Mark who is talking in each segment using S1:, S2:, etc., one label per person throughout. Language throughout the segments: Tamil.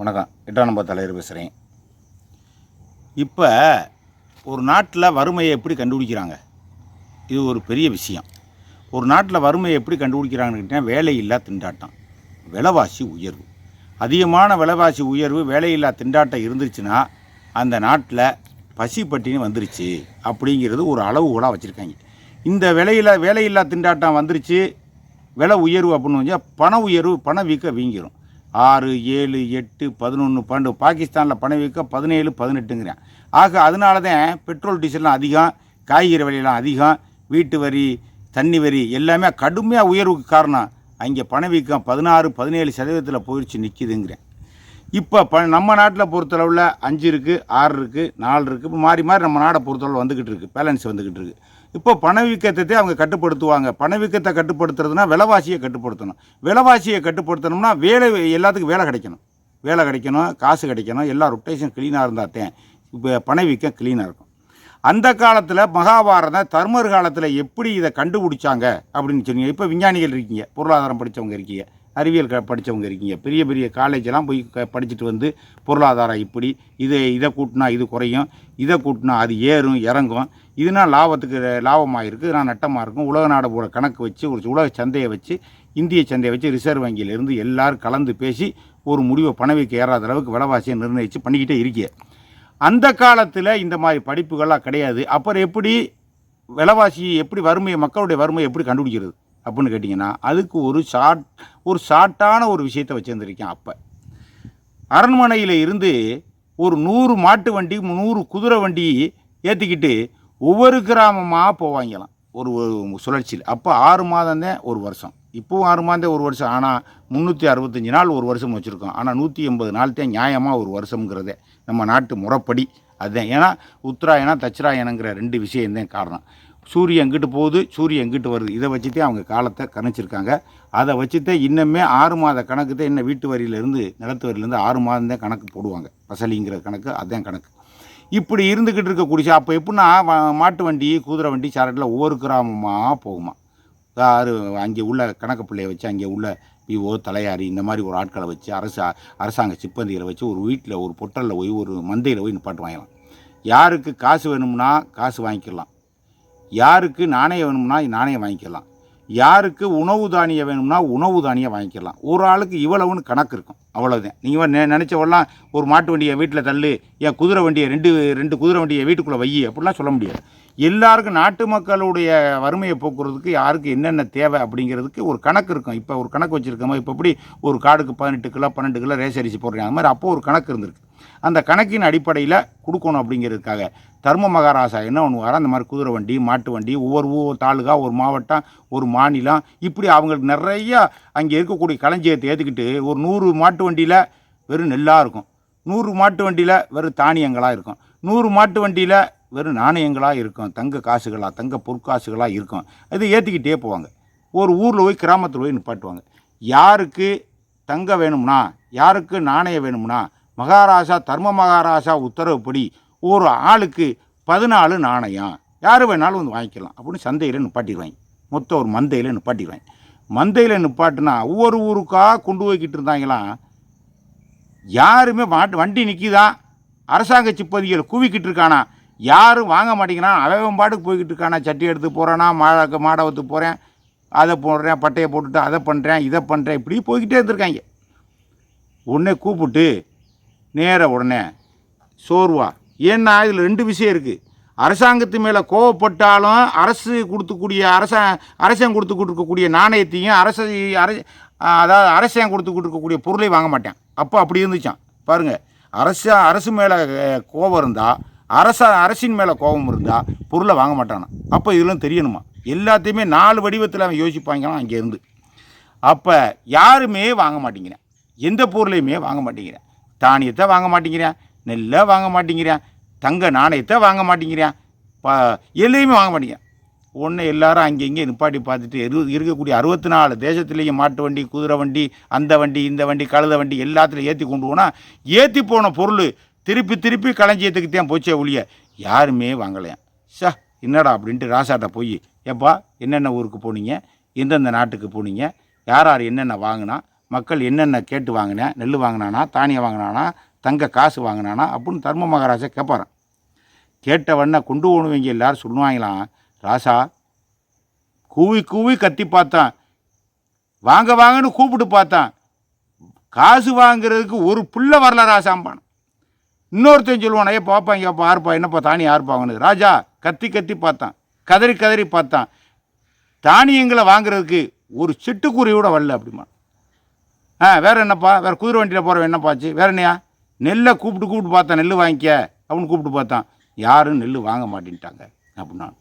S1: வணக்கம் எட்டாம் நம்பர் தலைவர் பேசுகிறேன் இப்போ ஒரு நாட்டில் வறுமையை எப்படி கண்டுபிடிக்கிறாங்க? இது ஒரு பெரிய விஷயம். ஒரு நாட்டில் வறுமையை எப்படி கண்டுபிடிக்கிறாங்கன்னு கேட்டிங்கன்னா வேலையில்லா திண்டாட்டம். விலைவாசி உயர்வு. அதிகமான விலைவாசி உயர்வு வேலையில்லா திண்டாட்டம் இருந்துச்சுன்னா அந்த நாட்டில் பசி பட்டினி வந்துருச்சு அப்படிங்கிறது ஒரு அளவுகோலாக வச்சுருக்காங்க. இந்த விலையில்லா வேலையில்லா திண்டாட்டம் வந்துருச்சு விலை உயர்வு அப்படின்னு வச்சா பண உயர்வு பண வீக்க வீங்கிரும். ஆறு ஏழு எட்டு பதினொன்று பன்னெண்டு. பாகிஸ்தானில் பணவீக்கம் பதினேழு பதினெட்டுங்கிறேன். ஆக அதனால தான் பெட்ரோல் டீசல்லாம் அதிகம் காய்கறி விலையெல்லாம் அதிகம் வீட்டு வரி தண்ணி வரி எல்லாமே கடுமையாக உயர்வுக்கு காரணம். அங்கே பணவீக்கம் பதினாறு பதினேழு சதவீதத்தில் போயிடுச்சு நிற்கிதுங்கிறேன் இப்போ ப நம்ம நாட்டில் பொறுத்தளவில் அஞ்சு இருக்குது ஆறு இருக்குது நாலு இருக்குது இப்போ மாறி மாறி நம்ம நாடை பொறுத்தளவு வந்துக்கிட்டு இருக்குது பேலன்ஸ் வந்துக்கிட்டு இருக்குது இப்போ பணவீக்கத்தை அவங்க கட்டுப்படுத்துவாங்க. பணவீக்கத்தை கட்டுப்படுத்துறதுனா விலைவாசியை கட்டுப்படுத்தணும். விலைவாசியை கட்டுப்படுத்தணும்னா வேலை எல்லாத்துக்கும் வேலை கிடைக்கணும். வேலை கிடைக்கணும் காசு கிடைக்கணும் எல்லா ரொட்டேஷன் க்ளீனாக இருந்தால் தான் இப்போ பணவீக்கம் க்ளீனாக இருக்கும். அந்த காலத்தில் மகாபாரதம் தர்மர் காலத்தில் எப்படி இதை கண்டுபிடிச்சாங்க அப்படின்னு சொன்னீங்க. இப்போ விஞ்ஞானிகள் இருக்கீங்க பொருளாதாரம் படித்தவங்க இருக்கீங்க அறிவியல் க படித்தவங்க இருக்கீங்க. பெரிய பெரிய காலேஜெல்லாம் போய் க படிச்சுட்டு வந்து பொருளாதாரம் இப்படி இதை இதை கூட்டினா இது குறையும் இதை கூட்டினா அது ஏறும் இறங்கும். இதுனா லாபத்துக்கு லாபமாக இருக்குது நான் நட்டமாக இருக்கும் உலக நாடு போட கணக்கு வச்சு ஒரு உலக சந்தையை வச்சு இந்திய சந்தையை வச்சு ரிசர்வ் வங்கியிலிருந்து எல்லாரும் கலந்து பேசி ஒரு முடிவை பணவிக்கு ஏறாத அளவுக்கு விலைவாசியை நிர்ணயித்து பண்ணிக்கிட்டே இருக்கீங்க. அந்த காலத்தில் இந்த மாதிரி படிப்புகள்லாம் கிடையாது. அப்புறம் எப்படி விலைவாசி எப்படி வறுமையை மக்களுடைய வறுமையை எப்படி கண்டுபிடிக்கிறது அப்படின்னு கேட்டிங்கன்னா அதுக்கு ஒரு ஷார்ட் ஒரு ஷார்ட்டான ஒரு விஷயத்தை வச்சுருந்துருக்கேன் அப்போ. அரண்மனையில் இருந்து ஒரு நூறு மாட்டு வண்டி நூறு குதிரை வண்டி ஏற்றிக்கிட்டு ஒவ்வொரு கிராமமாக போவாங்களாம் ஒரு சுழற்சியில். அப்போ ஆறு மாதம் தான் ஒரு வருஷம். இப்போவும் ஆறு மாதம் ஒரு வருஷம். ஆனால் முந்நூற்றி அறுபத்தஞ்சி நாள் ஒரு வருஷம் வச்சுருக்கோம். ஆனால் நூற்றி எண்பது நாள் தான் நியாயமாக ஒரு வருஷங்கிறதே நம்ம நாட்டு முறைப்படி அதுதான் ஏன்னா உத்தராயணம் தச்சராயணங்கிற ரெண்டு விஷயம்தான் காரணம். சூரியன் எங்கிட்டு போகுது? சூரியன் எங்கிட்டு வருது? இதை வச்சுத்தே அவங்க காலத்தை கணிச்சிருக்காங்க. அதை வச்சுத்தே இன்னுமே ஆறு மாத கணக்கு தான் என்ன வீட்டு வரியிலேருந்து நிலத்து வரியிலேருந்து ஆறு மாதம் தான் கணக்கு போடுவாங்க. பசலிங்கிற கணக்கு அதுதான் கணக்கு. இப்படி இருந்துக்கிட்டு இருக்கக்கூடிய அப்போ எப்படின்னா மாட்டு வண்டி குதிரை வண்டி சாரட்டில் ஒவ்வொரு கிராமமாக போகுமா? யார் அங்கே உள்ள கணக்கு பிள்ளையை வச்சு அங்கே உள்ள விஓ தலையாரி இந்த மாதிரி ஒரு ஆட்களை வச்சு அரசு அரசாங்க சிப்பந்திகளை வச்சு ஒரு வீட்டில் ஒரு பொட்டலில் போய் ஒரு மந்தையில் போய் நிப்பாட்டு வாங்கலாம் யாருக்கு காசு வேணும்னா காசு வாங்கிக்கலாம். யாருக்கு நாணயம் வேணும்னா நாணயம் வாங்கிக்கலாம். யாருக்கு உணவு தானியம் வேணும்னா உணவு தானியம் வாங்கிக்கலாம். ஒரு ஆளுக்கு இவ்வளவுன்னு கணக்கு இருக்கும். அவ்வளோதான் நீங்கள் நெ நினச்சவெல்லாம் ஒரு மாட்டு வண்டியை வீட்டில் தள்ளு என் குதிரை வண்டியை ரெண்டு ரெண்டு குதிரை வண்டியை வீட்டுக்குள்ளே வை அப்படிலாம் சொல்ல முடியாது. எல்லாருக்கும் நாட்டு மக்களுடைய வறுமையை போக்குறதுக்கு யாருக்கு என்னென்ன தேவை அப்படிங்கிறதுக்கு ஒரு கணக்கு இருக்கும். இப்போ ஒரு கணக்கு வச்சுருக்கோமா? இப்போ எப்படி ஒரு காடுக்கு பதினெட்டு கிலோ பன்னெண்டு கிலோ ரேஸ் அரிசி போடுறாங்க. அது மாதிரி அப்போ ஒரு கணக்கு இருந்திருக்கு. அந்த கணக்கின் அடிப்படையில் கொடுக்கணும் அப்படிங்கிறதுக்காக தர்ம மகாராசா என்ன பண்ணுவாரோ அந்த மாதிரி குதிரை வண்டி மாட்டு வண்டி ஒவ்வொரு ஊர் தாலுகா ஒரு மாவட்டம் ஒரு மாநிலம் இப்படி அவங்களுக்கு நிறையா அங்கே இருக்கக்கூடிய களஞ்சியத்தை ஏற்றுக்கிட்டு ஒரு நூறு மாட்டு வண்டியில் வெறும் நெல்லாக இருக்கும். நூறு மாட்டு வண்டியில் வெறும் தானியங்களாக இருக்கும். நூறு மாட்டு வண்டியில் வெறும் நாணயங்களாக இருக்கும். தங்க காசுகளாக தங்க பொற்காசுகளாக இருக்கும். இதை ஏற்றிக்கிட்டே போவாங்க. ஒரு ஊரில் போய் கிராமத்தில் போய் நிப்பாட்டுவாங்க. யாருக்கு தங்க வேணும்னா யாருக்கு நாணயம் வேணும்னா மகாராஜா தர்ம மகாராஜா உத்தரவுப்படி ஒரு ஆளுக்கு பதினாலு நாணயம். யார் வேணாலும் வந்து வாங்கிக்கலாம். அப்படின்னு சந்தையில் நிப்பாட்டிடுவாங்க. மொத்தம் ஒரு மந்தையில் நிப்பாட்டிடுவாங்க. மந்தையில் நிப்பாட்டுனா ஒவ்வொரு ஊருக்காக கொண்டு போய்கிட்டு இருந்தாங்களாம் யாருமே மாட்டு வண்டி நிற்கிதான் அரசாங்க சிப்பதிகள் குவிக்கிட்டு இருக்கானா? யாரும் வாங்க மாட்டேங்கிறான்? அவன் பாட்டுக்கு போய்கிட்டு இருக்கானா? சட்டி எடுத்து போகிறானா மாடை வைத்து போகிறேன் அதை போடுறேன் பட்டையை போட்டுட்டு அதை பண்ணுறேன் இதை பண்ணுறேன் இப்படி போய்கிட்டே இருந்திருக்காங்க. உடனே கூப்பிட்டு நேர உடனே சோர்வா. ஏன்னா இதில் ரெண்டு விஷயம் இருக்குது அரசாங்கத்து மேலே கோவப்பட்டாலும் அரசு கொடுத்துக்கூடிய அரச அரசியம் கொடுத்து கொடுக்கக்கூடிய நாணயத்தையும் அரசு அர அதாவது அரசியம் கொடுத்து கொடுக்கக்கூடிய பொருளையும் வாங்க மாட்டேன். அப்போ அப்படி இருந்துச்சான் பாருங்கள் அரசு அரசு மேலே கோபம் இருந்தால் அரச அரசின் மேலே கோபம் இருந்தால் பொருளை வாங்க மாட்டானா அப்போ இதெல்லாம் தெரியணுமா? எல்லாத்தையுமே நாலு வடிவத்தில் அவன் யோசிப்பாங்களாம் அங்கே இருந்து. அப்போ யாருமே வாங்க மாட்டேங்கிறேன். எந்த பொருளையுமே வாங்க மாட்டேங்கிறேன். தானியத்தை வாங்க மாட்டேங்கிறேன். நெல்லை வாங்க மாட்டேங்கிறேன். தங்க நாணயத்தை வாங்க மாட்டேங்கிறேன். பா எல்லையுமே வாங்க மாட்டேங்கிறான். ஒன்று எல்லாரும் அங்கே இங்கே நிப்பாட்டி பார்த்துட்டு இரு இருக்கக்கூடிய அறுபத்தி நாலு தேசத்துலேயும் மாட்டு வண்டி குதிரை வண்டி அந்த வண்டி இந்த வண்டி கழுத வண்டி எல்லாத்துலையும் ஏற்றி கொண்டு போனால் ஏற்றி போன பொருள் திருப்பி திருப்பி களஞ்சியத்துக்கு தான் போச்சே ஒழிய யாருமே வாங்கலையாம் சா என்னடா அப்படின்ட்டு ராசாட்ட போய் எப்பா என்னென்ன ஊருக்கு போனீங்க? எந்தெந்த நாட்டுக்கு போனீங்க? யார் யார் என்னென்ன வாங்கினா? மக்கள் என்னென்ன கேட்டு வாங்கினேன் நெல் வாங்கினானா? தானியம் வாங்கினானா? தங்க காசு வாங்கினானா அப்படின்னு தர்ம மகாராஜா கேட்பாரான் கேட்டவொடனே கொண்டு போனவங்க எல்லாரும் சொல்லுவாங்களாம் ராசா கூவி கூவி கத்தி பார்த்தான். வாங்க வாங்கன்னு கூப்பிட்டு பார்த்தான். காசு வாங்குறதுக்கு ஒரு புள்ள வரல ராசாம்பான் இன்னொருத்தன் சொல்லுவான் ஐயா பாப்பா இங்கே ஆர்ப்பா என்னப்பா தானி ஆர்ப்பாங்கன்னு ராஜா கத்தி கத்தி பார்த்தான். கதறி கதறி பார்த்தான். தானியங்களை வாங்குறதுக்கு ஒரு சிட்டுக்குருவியோட வரல அப்படிமா ஆ வேறு என்னப்பா? வேறு குதிரை வண்டியில் போகிறவன் என்னப்பாச்சு வேறு என்னையா? நெல்லை கூப்பிட்டு கூப்பிட்டு பார்த்தேன். நெல் வாங்கிக்க. அப்படின்னு கூப்பிட்டு பார்த்தான். யாரும் நெல் வாங்க மாட்டேன்ட்டாங்க அப்படின்னா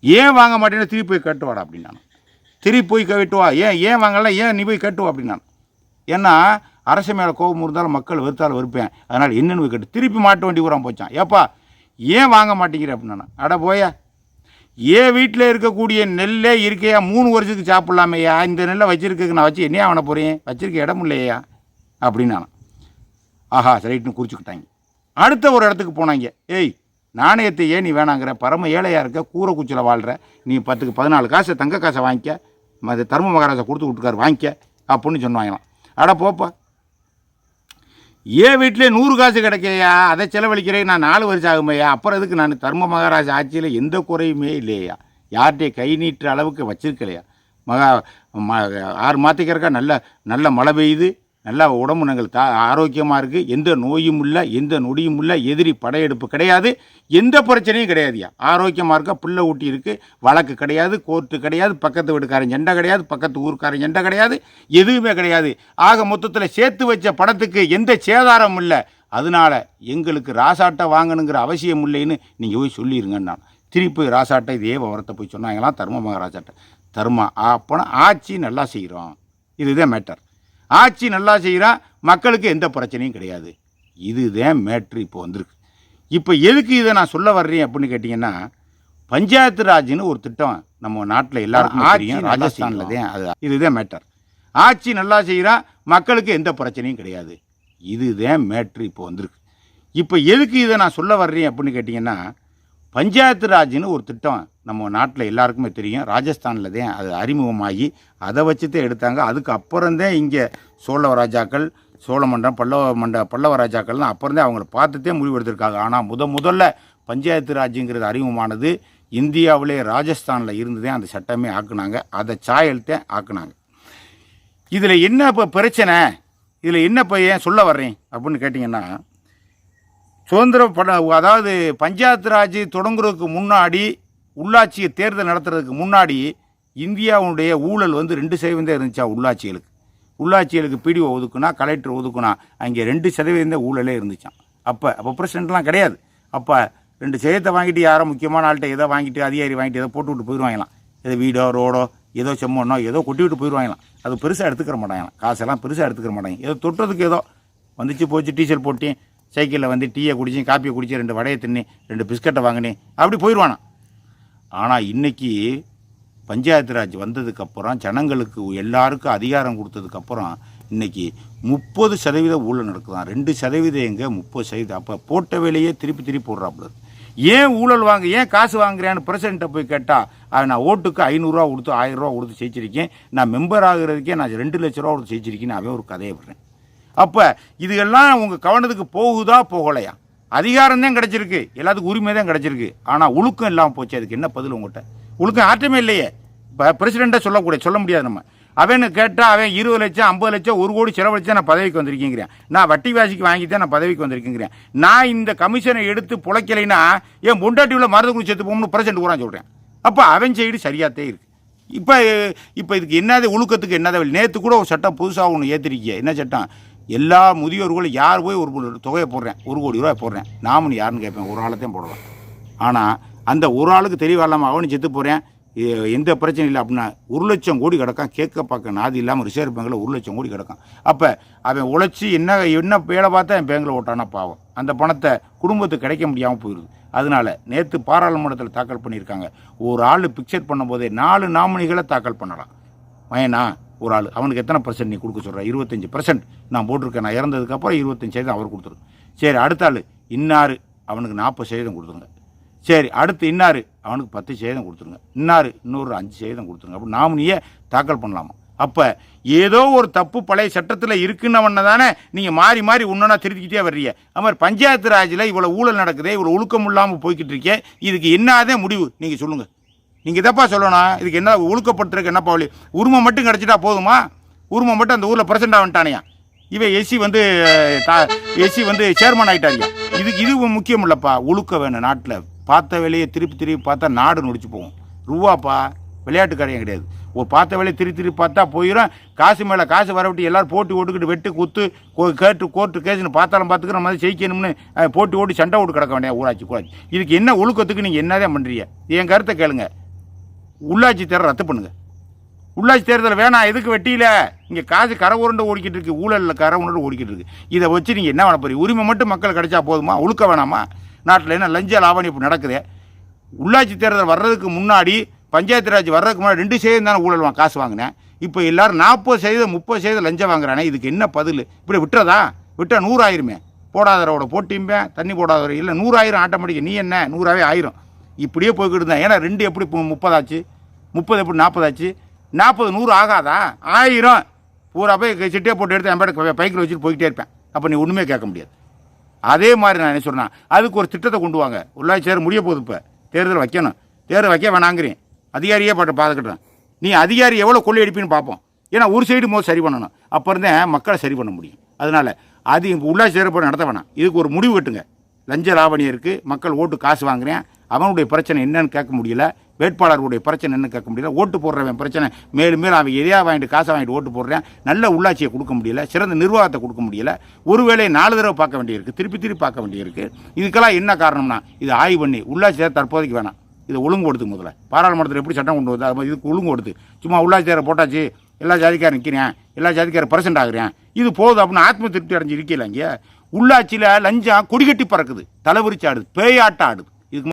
S1: ஏன் வாங்க மாட்டேன்னு திருப்பி போய் கட்டுவாடா அப்படின்னான். திருப்பி போய் கட்டுவா ஏன் ஏன் வாங்கலை? ஏன் நீ போய் கட்டுவா அப்படின்னான். ஏன்னா அரசு மேலே கோபம் இருந்தாலும் மக்கள் வெறுத்தாலும் வெறுப்பேன். அதனால் என்னென்னு போய் கட்டு திருப்பி மாட்டு வண்டி ஊரான் போச்சான். ஏப்பா ஏன் வாங்க மாட்டேங்கிற அப்படின்னா அட போயா. ஏன் வீட்டில் இருக்கக்கூடிய நெல்லே இருக்கையா? மூணு வருஷத்துக்கு சாப்பிட்லாமையா? இந்த நெல்லை வச்சிருக்கக்கு நான் வச்சு என்ன வாங்க போகிறேன் வச்சிருக்க இடம் இல்லையா? அப்படின்னு ஆஹா சரிட்டுன்னு குறிச்சுக்கிட்டாங்க. அடுத்த ஒரு இடத்துக்கு போனாங்க. ஏய் நாணயத்தை ஏன் நீ வேணாங்கிற? பரம ஏழையாக இருக்க கூரை குச்சியில் வாழ்கிற நீ பத்துக்கு பதினாலு காசை தங்க காசை வாங்கிக்க. அது தர்ம மகாராஜா கொடுத்து விட்டுருக்காரு வாங்கிக்க அப்படின்னு சொன்னாங்களாம். அட போப்பா. ஏன் வீட்டிலே நூறு காசு கிடைக்கையா அதை செலவழிக்கிறேன் நான் நாலு வருஷம் ஆகுமையா? அப்புறம் எதுக்கு நான் தர்ம மகாராஜா ஆட்சியில் எந்த குறையுமே இல்லையா? யார்கிட்டே கை நீட்டுற அளவுக்கு வச்சிருக்கலையா? மகா ஆறு மாற்றிக்கிறக்கா நல்ல நல்ல மழை பெய்யுது. நல்லா உடம்பு நாங்கள் தா ஆரோக்கியமாக இருக்குது எந்த நோயும் இல்லை எந்த நொடியும் இல்லை எதிரி படையெடுப்பு கிடையாது. எந்த பிரச்சனையும் கிடையாதுயா ஆரோக்கியமாக இருக்கா பிள்ளை ஊட்டி இருக்குது வழக்கு கிடையாது கோர்ட்டு கிடையாது பக்கத்து வீட்டுக்காரன் சண்டை கிடையாது பக்கத்து ஊருக்காரன் சண்டை கிடையாது எதுவுமே கிடையாது. ஆக மொத்தத்தில் சேர்த்து வச்ச படத்துக்கு எந்த சேதாரம் இல்லை. அதனால எங்களுக்கு ராசாட்டை வாங்கணுங்கிற அவசியம் இல்லைன்னு நீங்கள் போய் சொல்லிடுங்க நான். திருப்பி ராசாட்டை இதே விவரத்தை போய் சொன்னாங்களாம் தர்ம மகாராஜாட்ட. தர்மா அப்போனா ஆட்சி நல்லா செய்கிறோம் இதுதான் மேட்டர் ஆட்சி நல்லா செய்கிறான் மக்களுக்கு எந்த பிரச்சனையும் கிடையாது. இதுதான் மேட்ரு இப்போ வந்திருக்கு. இப்போ எதுக்கு இதை நான் சொல்ல வர்றேன் அப்படின்னு கேட்டிங்கன்னா பஞ்சாயத்து ராஜ்னு ஒரு திட்டம் நம்ம நாட்டில் எல்லாருக்கும் தெரியும் ராஜஸ்தானில் தான் அது. இதுதான் மேட்டர். ஆட்சி நல்லா செய்கிறான் மக்களுக்கு எந்த பிரச்சனையும் கிடையாது. இதுதான் மேட்ரு இப்போ வந்திருக்கு. இப்போ எதுக்கு இதை நான் சொல்ல வர்றேன் அப்படின்னு கேட்டிங்கன்னா பஞ்சாயத்து ராஜ்னு ஒரு திட்டம் நம்ம நாட்டில் எல்லாருக்குமே தெரியும். ராஜஸ்தானில் தான் அது அறிமுகமாகி அதை வச்சு தான் எடுத்தாங்க. அதுக்கு அப்புறம்தான் இங்கே சோழ ராஜாக்கள் சோழ மண்டம் பல்லவ மண்ட பல்லவ ராஜாக்கள்லாம் அப்புறம் அவங்கள பார்த்துட்டே முடிவெடுத்திருக்காங்க ஆனால் முத முதல்ல பஞ்சாயத்து ராஜ்யங்கிறது அறிமுகமானது இந்தியாவிலே ராஜஸ்தானில் இருந்து தான் அந்த சட்டமே ஆக்குனாங்க. அதை சாயல்தான் ஆக்குனாங்க. இதில் என்ன இப்போ பிரச்சனை? இதில் என்ன இப்போ ஏன் சொல்ல வர்றேன்? அப்படின்னு கேட்டிங்கன்னா சுதந்திர பட அதாவது பஞ்சாயத்து ராஜ் தொடங்குறதுக்கு முன்னாடி உள்ளாட்சி தேர்தல் நடத்துறதுக்கு முன்னாடி இந்தியாவுடைய ஊழல் வந்து ரெண்டு சதவீதம் தான் இருந்துச்சா உள்ளாட்சிகளுக்கு? உள்ளாட்சிகளுக்கு பிடிஓ ஒதுக்குனா கலெக்டர் ஒதுக்குனா அங்கே ரெண்டு சதவீதம் தான் ஊழலே இருந்துச்சான் அப்போ அப்போ பிரசிடென்ட்லாம் கிடையாது. அப்போ ரெண்டு சதவீதத்தை வாங்கிட்டு யாரோ முக்கியமான ஆள்கிட்ட ஏதோ வாங்கிட்டு அதிகாரி வாங்கிட்டு ஏதோ போட்டு விட்டு போயிடுவாங்களாம் ஏதோ வீடோ ரோடோ ஏதோ செம்மண்ணோ ஏதோ கொட்டி விட்டு போயிடுவாங்களாம் அது பெருசாக எடுத்துக்கிற மாட்டாங்களாம். காசெல்லாம் பெருசாக எடுத்துக்கிற மாட்டாங்க. ஏதோ தொட்டுறதுக்கு ஏதோ வந்துச்சு போச்சு டீச்சர் போட்டேன் சைக்கிளில் வந்து டீயை குடிச்சு காப்பியை குடிச்சு ரெண்டு வடையை தின்னு ரெண்டு பிஸ்கட்டை வாங்கினேன். அப்படி போயிடுவானா ஆனால் இன்றைக்கி பஞ்சாயத்து ராஜ் வந்ததுக்கப்புறம் ஜனங்களுக்கு எல்லாருக்கும் அதிகாரம் கொடுத்ததுக்கப்புறம் இன்னைக்கு முப்பது சதவீத ஊழல் நடக்குதான். ரெண்டு சதவீதம் எங்கே? முப்பது சதவீதம் அப்போ போட்ட வேலையே திருப்பி திருப்பி போடுறாப்புல. ஏன் ஊழல் வாங்க ஏன் காசு வாங்குறேன்னு பிரசிடண்ட்டை போய் கேட்டால் அது நான் ஓட்டுக்கு ஐநூறுரூவா கொடுத்து ஆயிரம் ரூபா கொடுத்து ஜெயிச்சிருக்கேன். நான் மெம்பர் ஆகிறதுக்கே நான் ரெண்டு லட்ச ரூபா கொடுத்து ஜெயிச்சிருக்கேன்னு அவன் ஒரு கதையை விடுறேன். அப்போ இதுகெல்லாம் உங்கள் கவனத்துக்கு போகுதா போகலையா? அதிகாரம் தான் கிடச்சிருக்கு. எல்லாத்துக்கும் உரிமை தான் கிடச்சிருக்கு. ஆனால் ஒழுக்கம் இல்லாமல் போச்சு. அதுக்கு என்ன பதில் உங்கள்கிட்ட ஒழுக்கம் ஆற்றமே இல்லையே. இப்போ பிரசிடெண்ட்டை சொல்லக்கூடிய சொல்ல முடியாது நம்ம. அவனு கேட்டால் அவன் இருபது லட்சம் ஐம்பது லட்சம் ஒரு கோடி செலவழிச்சா நான் பதவிக்கு வந்திருக்கேங்கிறேன். நான் வட்டி வாசிக்கு வாங்கித்தான் நான் பதவிக்கு வந்திருக்கேங்கிறேன். நான் இந்த கமிஷனை எடுத்து புழைக்கலைன்னா என் பொண்டாட்டியில் மருந்து குடி செத்து போகணும்னு பிரசிடண்ட் கூட சொல்கிறேன் அப்போ அவன் சைடு சரியாகத்தே இருக்கு. இப்போ இப்போ இதுக்கு என்னது ஒழுக்கத்துக்கு என்னதை? நேற்று கூட ஒரு சட்டம் புதுசாக ஒன்று ஏற்றிருக்கிய என்ன சட்டம்? எல்லா முதியோர்களும் யார் போய் ஒரு தொகையை போடுறேன்? ஒரு கோடி ரூபாய் போடுறேன். நாமனு யாருன்னு கேட்பேன். ஒரு ஆளத்தையும் போடலாம். ஆனால் அந்த ஒரு ஆளுக்கு தெளிவா இல்லாமல் அவனு செத்து போகிறேன் எந்த பிரச்சனையும் இல்லை அப்படின்னா ஒரு லட்சம் கோடி கிடக்கும் கேட்க பார்க்க நாதி இல்லாமல் ரிசர்வ் பேங்கில் ஒரு லட்சம் கோடி கிடக்கும் அப்போ அவன் உழைச்சி என்ன என்ன வேலை பார்த்தா என் பேங்கில் ஓட்டானா பாவம். அந்த பணத்தை குடும்பத்துக்கு கிடைக்க முடியாமல் போயிடுது அதனால் நேற்று பாராளுமன்றத்தில் தாக்கல் பண்ணியிருக்காங்க. ஒரு ஆள் பிக்சர் பண்ணும்போதே நாலு நாமினிகளை தாக்கல் பண்ணலாம். வயனா ஒரு ஆள். அவனுக்கு எத்தனை பர்சன்ட் நீ கொடுக்க சொல்கிற இருபத்தஞ்சி பர்சன்ட் நான் போட்டிருக்கேன். நான் இறந்ததுக்கப்புறம் இருபத்தஞ்சி சதவீதம் அவர் கொடுத்துருங்க. சரி அடுத்த ஆள். இன்னாரு அவனுக்கு நாற்பது சதவீதம் கொடுத்துருங்க. சரி அடுத்து இன்னாரு அவனுக்கு பத்து சதவீதம் கொடுத்துருங்க. இன்னாரு இன்னொரு அஞ்சு சதவீதம் கொடுத்துருங்க. அப்படி நாமினியே தாக்கல் பண்ணலாமா? அப்போ ஏதோ ஒரு தப்பு பழைய சட்டத்தில் இருக்குன்னவன தானே நீங்கள் மாறி மாறி ஒன்றுனா திருத்திக்கிட்டே வர்றீங்க. அது மாதிரி பஞ்சாயத்து ராஜில் இவ்வளோ ஊழல் நடக்குதே இவ்வளோ ஒழுக்கம் இல்லாமல் போய்கிட்டு இருக்கே. இதுக்கு என்னாதே முடிவு. நீங்கள் சொல்லுங்கள் நீங்கள் இதப்பா சொல்லணும். இதுக்கு என்ன ஒழுக்கப்படுத்துறதுக்கு என்னப்பா வழி? உரிமை மட்டும் கிடச்சிட்டா போதுமா? உரிமை மட்டும் அந்த ஊரில் பிரசண்டாக வந்துட்டானையா இவன் எஸ்சி வந்து எஸ்சி வந்து சேர்மன் ஆகிட்டாரியா இதுக்கு இது முக்கியம் இல்லைப்பா. ஒழுக்க வேணும் நாட்டில். பார்த்த வேலையை திருப்பி திருப்பி பார்த்தா நாடு நொடிச்சு போகும். ரூபாப்பா விளையாட்டு கடையும் கிடையாது. ஒரு பார்த்த வேலையை திருப்பி திருப்பி பார்த்தா போயிடும் காசு மேலே காசு வர விட்டு போட்டி ஓட்டுக்கிட்டு வெட்டு குத்து கோ- கேட்டு கோர்ட்டு கேஸ்னு பார்த்தாலும் பார்த்துக்கிற மாதிரி ஜெயிக்கணும்னு போட்டி ஓட்டி சண்டை ஓட்டு கிடக்க வேண்டிய ஊராட்சி கூட இதுக்கு என்ன ஒழுக்கத்துக்கு நீங்கள் என்னதான் பண்ணுறீங்க என் கருத்தை கேளுங்கள் உள்ளாட்சி தேர்தல் ரத்து பண்ணுங்க. உள்ளாட்சி தேர்தல் வேணாம் எதுக்கு வெட்டியில? இங்கே காசு கரை உருண்டு ஓடிக்கிட்டு இருக்கு ஊழலில் கரை உருண்டு ஓடிக்கிட்டு இருக்கு. இதை வச்சு நீங்கள் என்ன பண்ண போறீங்க? உரிமை மட்டும் மக்கள் கிடைச்சா போதுமா? ஒழுக்க வேணாமா? நாட்டில் என்ன லஞ்ச லாவணி இப்போ நடக்குது? உள்ளாட்சி தேர்தல் வர்றதுக்கு முன்னாடி பஞ்சாயத்து ராஜ் வர்றதுக்கு முன்னாடி ரெண்டு சதவீதம் தானே ஊழல் வா- காசு வாங்கினேன். இப்போ எல்லாரும் நாற்பது சதவீதம் முப்பது சதவீதம் லஞ்சம் வாங்குறானே இதுக்கு என்ன பதில்? இப்படி விட்டுறதா? விட்டால் நூறாயிருமே. போடாதவரோட போட்டியும்பேன் தண்ணி போடாதவரை இல்லை நூறாயிரம் ஆட்டோமேட்டிக் நீ என்ன? நூறாவே ஆயிரும். இப்படியே போய்கிட்டு இருந்தேன் ஏன்னா ரெண்டு எப்படி முப்பதாச்சு? முப்பது எப்படி நாற்பதாச்சு? நாற்பது நூறு ஆகாதா? ஆயிரம். பூரா போய் சிட்டியை போட்டு எடுத்து என் பேட பைக்கில் வச்சுட்டு போய்கிட்டே இருப்பேன். அப்போ நீ ஒன்றுமே கேட்க முடியாது. அதே மாதிரி நான் என்ன சொன்னேன் அதுக்கு ஒரு திட்டத்தை கொண்டு வாங்க. உள்ளாட்சி தேர்தல் முடிய போகுது இப்போ. தேர்தல் வைக்கணும். தேர்தல் வைக்க வேணாங்கிறேன். அதிகாரியே பாட்டு பார்த்துக்கிட்டேன் நீ அதிகாரி எவ்வளோ கொள்ளை அடிப்பின்னு பார்ப்போம். ஏன்னா ஒரு சைடு போது சரி பண்ணணும். அப்போ இருந்தே மக்களை சரி பண்ண முடியும். அதனால் அது இப்போ உள்ளாட்சி தேர்தல் நடத்த வேணாம். இதுக்கு ஒரு முடிவு கட்டுங்க. லஞ்ச லாவணியம் இருக்குது மக்கள் ஓட்டு காசு வாங்குறேன். அவனுடைய பிரச்சனை என்னன்னு கேட்க முடியல. வேட்பாளருடைய பிரச்சனை என்னன்னு கேட்க முடியல. ஓட்டு போடுறவன் பிரச்சனை. மேலும் மேலும் அவன் எதையாக வாங்கிட்டு காசை வாங்கிட்டு ஓட்டு போடுறேன். நல்ல உள்ளாட்சியை கொடுக்க முடியல. சிறந்த நிர்வாகத்தை கொடுக்க முடியல. ஒருவேளை நாலு தடவை பார்க்க வேண்டியிருக்கு. திருப்பி திருப்பி பார்க்க வேண்டியிருக்கு. இதுக்கெல்லாம் என்ன காரணம்னா இது ஆய்வு பண்ணி உள்ளாட்சி தேர்தல் தற்போதைக்கு வேணாம். இதை ஒழுங்கு கொடுத்து முதல்ல. பாராளுமன்றத்தில் எப்படி சட்டம் கொண்டு வருது? அது இதுக்கு ஒழுங்கு கொடுத்து சும்மா உள்ளாட்சி தேர்தல் போட்டாச்சு. எல்லா ஜாதிக்காரன் நிற்கிறேன் எல்லா ஜாதிக்காரன் பிரசன்ட் ஆகுறேன். இது போதும் அப்படின்னு ஆத்ம திருப்தி அடைஞ்சு இருக்கல இங்கே? உள்ளாட்சியில் லஞ்சம் கொடிகட்டி பறக்குது. தலைவிரிச்சாடுது பேயாட்டம் ஆடுது.